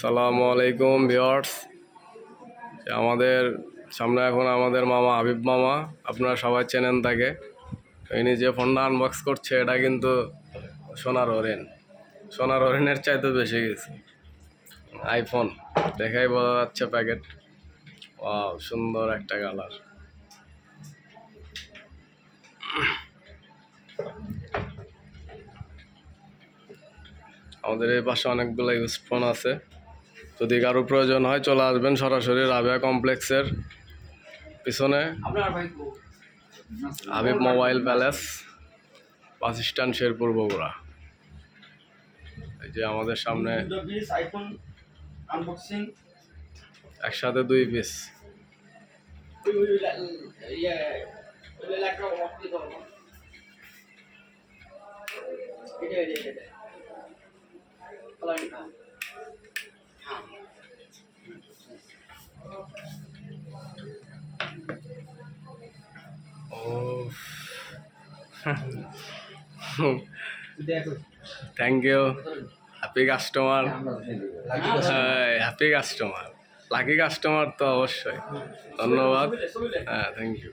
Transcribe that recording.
সালামু আলাইকুম ভিওর্স আমাদের সামনে এখন আমাদের মামা হাবিব মামা, আপনারা সবাই চেনেন তাকে। ইনি যে ফোনটা আনবক্স করছে, এটা কিন্তু সোনার হরিণ। সোনার হরিণের চাইতে বেশি গেছে। আইফোন দেখাই বোঝা যাচ্ছে প্যাকেট সুন্দর একটা কালার আমাদের এই পাশে অনেকগুলো ইউজ ফোন আছে। যদি কারও প্রয়োজন হয়, চলে আসবেন সরাসরি রাবিয়া কমপ্লেক্সের পিছনে। Habib mobile palace, bus stand Sherpur Bogura. এই যে আমাদের সামনে একসাথে দুই পিস এটা এটা এটা হ্যাঁ ও দেখো thank you happy customer happy customer lucky customer তো অবশ্যই। ধন্যবাদ। হ্যাঁ থ্যাংক ইউ